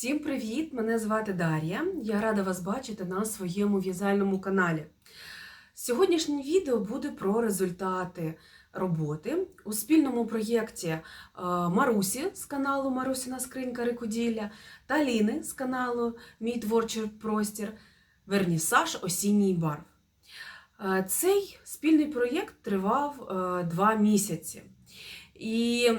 Всім привіт! Мене звати Дар'я. Я рада вас бачити на своєму в'язальному каналі. Сьогоднішнє відео буде про результати роботи у спільному проєкті е, Марусі з каналу Марусіна Скринька Рикоділля та Ліни з каналу Мій творчий простір Вернісаж осінній барв. Е, Цей спільний проєкт тривав е, два місяці. І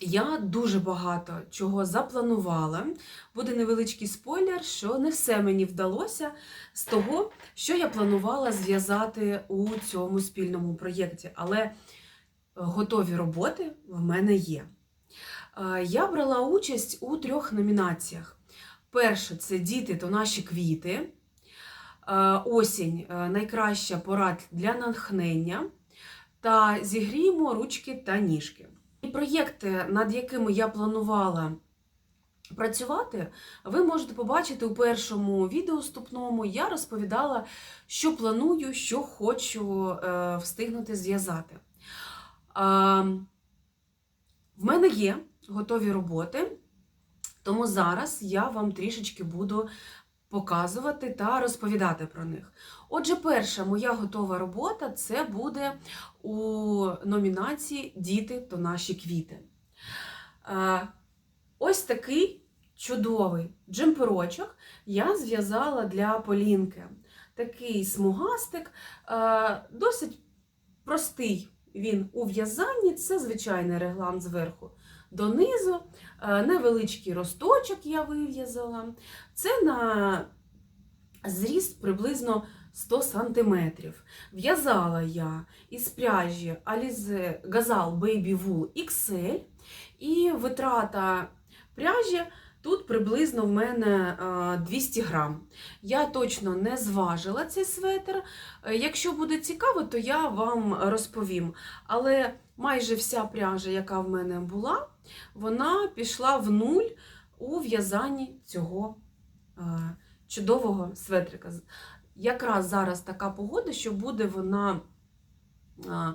я дуже багато чого запланувала. Буде невеличкий спойлер, що не все мені вдалося з того, що я планувала зв'язати у цьому спільному проєкті. Але готові роботи в мене є. Е, Я брала участь у трьох номінаціях. Перше це діти то наші квіти. Е, Осінь е, найкраща порад для натхнення. Та зігріємо ручки та ніжки. І проєкти, над якими я планувала працювати, ви можете побачити у першому відео вступному. Я розповідала, що планую, що хочу е, встигнути зв'язати. В мене є готові роботи, тому зараз я вам трішечки буду показувати та розповідати про них. Отже, перша моя готова робота це буде у номінації Діти то наші квіти. Е, Ось такий чудовий джемперочок я зв'язала для Полінки. Такий смугастик, е, досить простий він у в'язанні, це звичайний реглан зверху донизу, е, невеличкий росточок я вив'язала. Це на зріст приблизно 100 см. В'язала я із пряжі Alize Gazal Baby Wool XL, і витрата пряжі тут приблизно в мене е, 200 грам. Я точно не зважила цей светр. Е, Якщо буде цікаво, то я вам розповім. Але майже вся пряжа, яка в мене була, вона пішла в нуль у в'язанні цього е, чудового светрика. Якраз зараз така погода, що буде вона е,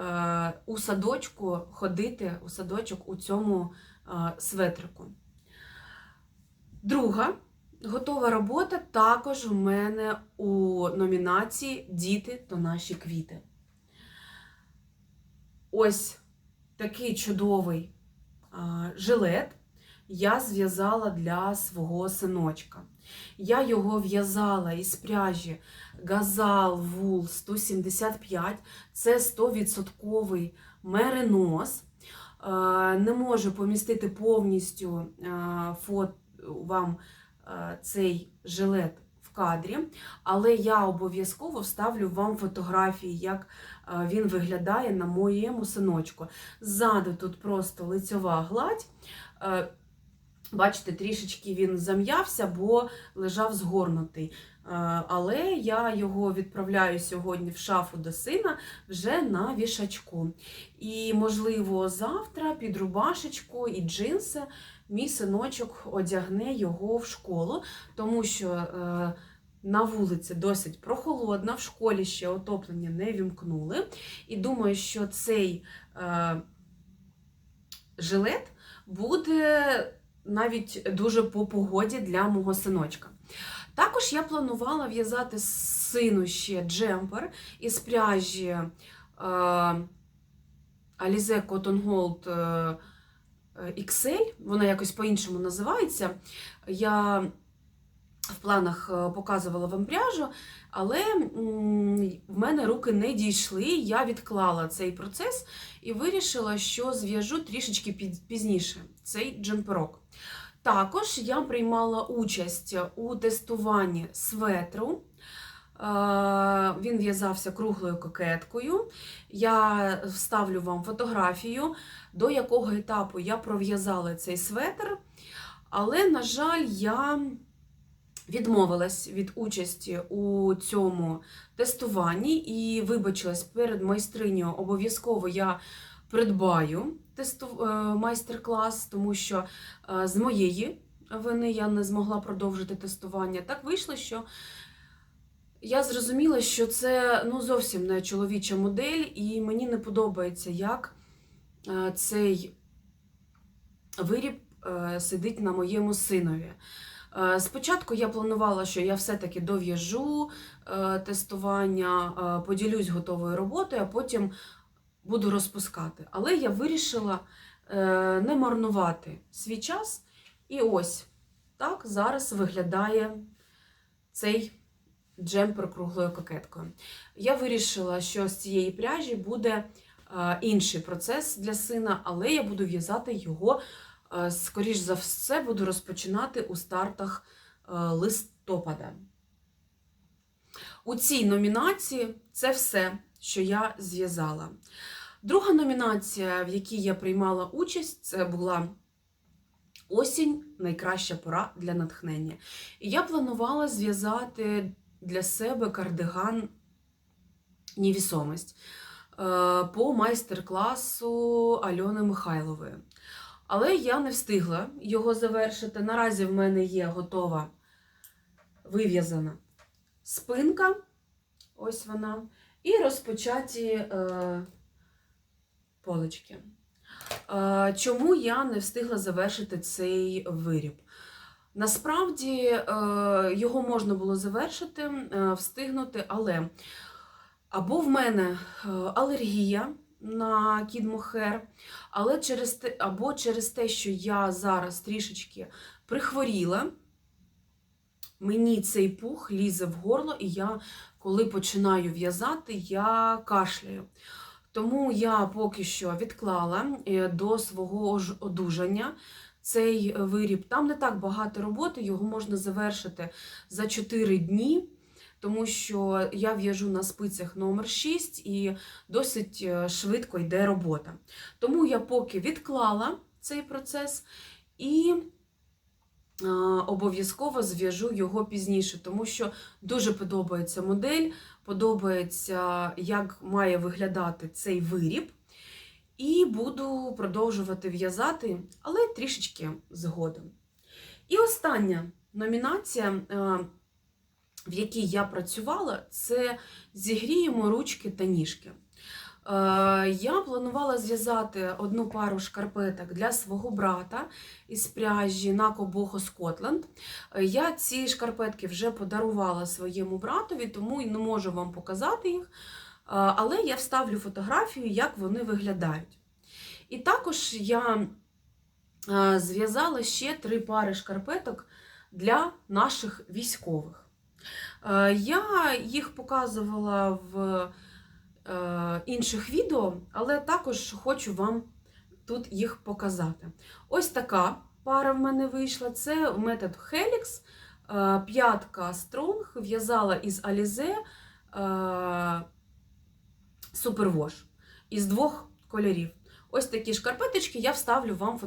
е, у садочку ходити у садочок у цьому светрику. Друга готова робота також у мене у номінації Діти то наші квіти. Ось такий чудовий жилет я зв'язала для свого синочка. Я його в'язала із пряжі Газал Вул 175, це 100% меринос. Не можу помістити повністю вам цей жилет кадрі, але я обов'язково вставлю вам фотографії, як е, він виглядає на моєму синочку. Ззаду тут просто лицьова гладь. Е, Бачите, трішечки він зам'явся, бо лежав згорнутий. Е, Але я його відправляю сьогодні в шафу до сина вже на вішачку. І, можливо, завтра під рубашечку і джинси мій синочок одягне його в школу, тому що е, на вулиці досить прохолодно, в школі ще отоплення не вімкнули. І думаю, що цей е, жилет буде навіть дуже по погоді для мого синочка. Також я планувала в'язати сину ще джемпер із пряжі е, Alize Cotton Gold е, XL, вона якось по-іншому називається. Я в планах е, показувала вам пряжу, але в мене руки не дійшли. Я відклала цей процес і вирішила, що зв'яжу трішечки пізніше цей джемперок. Також я приймала участь у тестуванні светру. Е, Він в'язався круглою кокеткою. Я вставлю вам фотографію, до якого етапу я пров'язала цей светр. Але, на жаль, я відмовилась від участі у цьому тестуванні і вибачилась перед майстриню. Обов'язково я придбаю е, майстер-клас, тому що е, з моєї вини я не змогла продовжити тестування. Так вийшло, що я зрозуміла, що це ну, зовсім не чоловіча модель, і мені не подобається, як е, цей виріб сидить на моєму синові. Спочатку я планувала, що я все-таки дов'яжу тестування, поділюсь готовою роботою, а потім буду розпускати. Але я вирішила е, не марнувати свій час. І ось так зараз виглядає цей джемпер круглою кокеткою. Я вирішила, що з цієї пряжі буде е, інший процес для сина, але я буду в'язати його, е, скоріш за все, буду розпочинати у стартах листопада. У цій номінації це все, що я зв'язала. Друга номінація, в якій я приймала участь, це була осінь найкраща пора для натхнення. І я планувала зв'язати для себе кардиган Невісомість е, по майстер-класу Альони Михайлової. Але я не встигла його завершити. Наразі в мене є готова вив'язана спинка, ось вона, і розпочаті е, полички. Е, Чому я не встигла завершити цей виріб? Насправді е, його можна було завершити, е, встигнути, але або в мене е, алергія на кідмохер, але через те, або через те, що я зараз трішечки прихворіла, мені цей пух лізе в горло, і я, коли починаю в'язати, я кашляю. Тому я поки що відклала е, до свого одужання цей виріб. Там не так багато роботи, його можна завершити за 4 дні, тому що я в'яжу на спицях номер 6 і досить е, швидко йде робота. Тому я поки відклала цей процес і е, обов'язково зв'яжу його пізніше, тому що дуже подобається модель, подобається, як має виглядати цей виріб. І буду продовжувати в'язати, але трішечки згодом. І остання номінація, е, в якій я працювала, це зігріємо ручки та ніжки. Е, Я планувала зв'язати одну пару шкарпеток для свого брата із пряжі Нако Бохо Скотленд. Е, Я ці шкарпетки вже подарувала своєму братові, тому не можу вам показати їх. Але я вставлю фотографію, як вони виглядають. І також я зв'язала ще три пари шкарпеток для наших військових. Е, Я їх показувала в е, інших відео, але також хочу вам тут їх показати. Ось така пара в мене вийшла. Це метод Helix, е, п'ятка Strong, в'язала із Alize е, Superwash із двох кольорів. Ось такі шкарпеточки я вставлю вам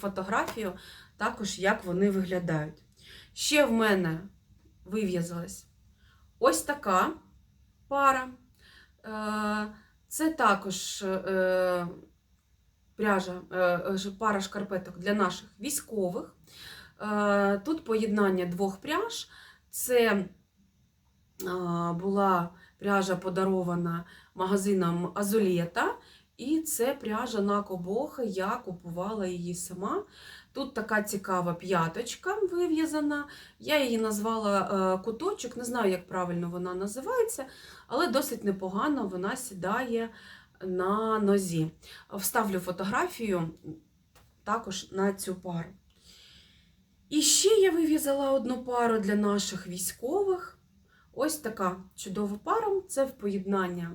фотографію, також як вони виглядають. Ще в мене вив'язалась ось така пара. Е, Це також е, пряжа, е, пара шкарпеток для наших військових. Тут поєднання двох пряж. Це була пряжа подарована магазином Азолєта. І це пряжа на Кобоха, я купувала її сама. Тут така цікава п'яточка вив'язана. Я її назвала е, куточок, не знаю, як правильно вона називається, але досить непогано вона сідає на нозі. Вставлю фотографію також на цю пару. І ще я вив'язала одну пару для наших військових. Ось така чудова пара. Це в поєднання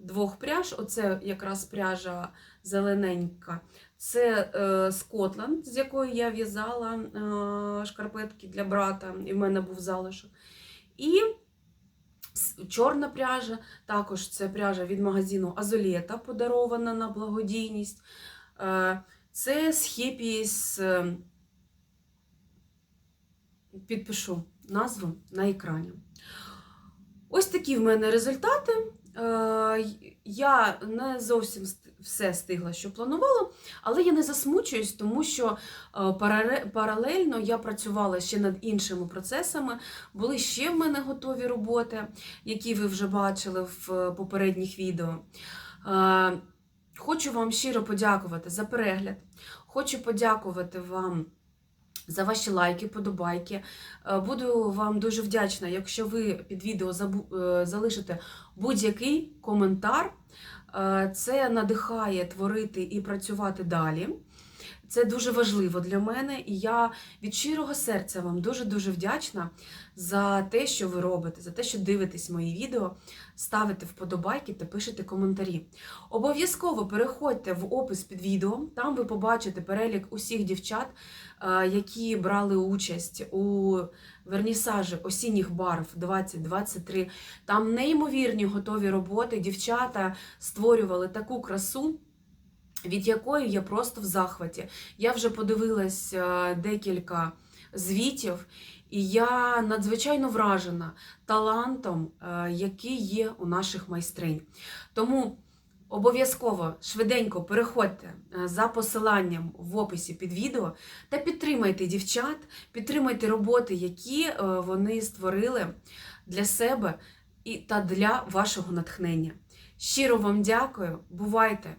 двох пряж. Оце якраз пряжа зелененька. Це е, Скотланд, з якої я в'язала е, шкарпетки для брата, і в мене був залишок. І чорна пряжа, також це пряжа від магазину Азолєта, подарована на благодійність. Е, це з Хепіс. Е, підпишу назву на екрані. Ось такі в мене результати. Е, Я не зовсім все встигла, що планувала, але я не засмучуюсь, тому що е, паралельно я працювала ще над іншими процесами. Були ще в мене готові роботи, які ви вже бачили в е, попередніх відео. Хочу вам щиро подякувати за перегляд. Хочу подякувати вам за ваші лайки, подобайки. Е, Буду вам дуже вдячна, якщо ви під відео е, залишите будь-який коментар. Е, Це надихає творити і працювати далі. Це дуже важливо для мене, і я від щирого серця вам дуже-дуже вдячна за те, що ви робите, за те, що дивитесь мої відео, ставите вподобайки та пишете коментарі. Обов'язково переходьте в опис під відео, там ви побачите перелік усіх дівчат, е, які брали участь у вернісажі осінніх барв 2023. Там неймовірні готові роботи. Дівчата створювали таку красу. Від якої я просто в захваті. Я вже подивилась е, декілька звітів, і я надзвичайно вражена талантом, е, який є у наших майстринь. Тому обов'язково швиденько переходьте е, за посиланням в описі під відео та підтримайте дівчат, підтримайте роботи, які вони створили для себе і та для вашого натхнення. Щиро вам дякую, бувайте!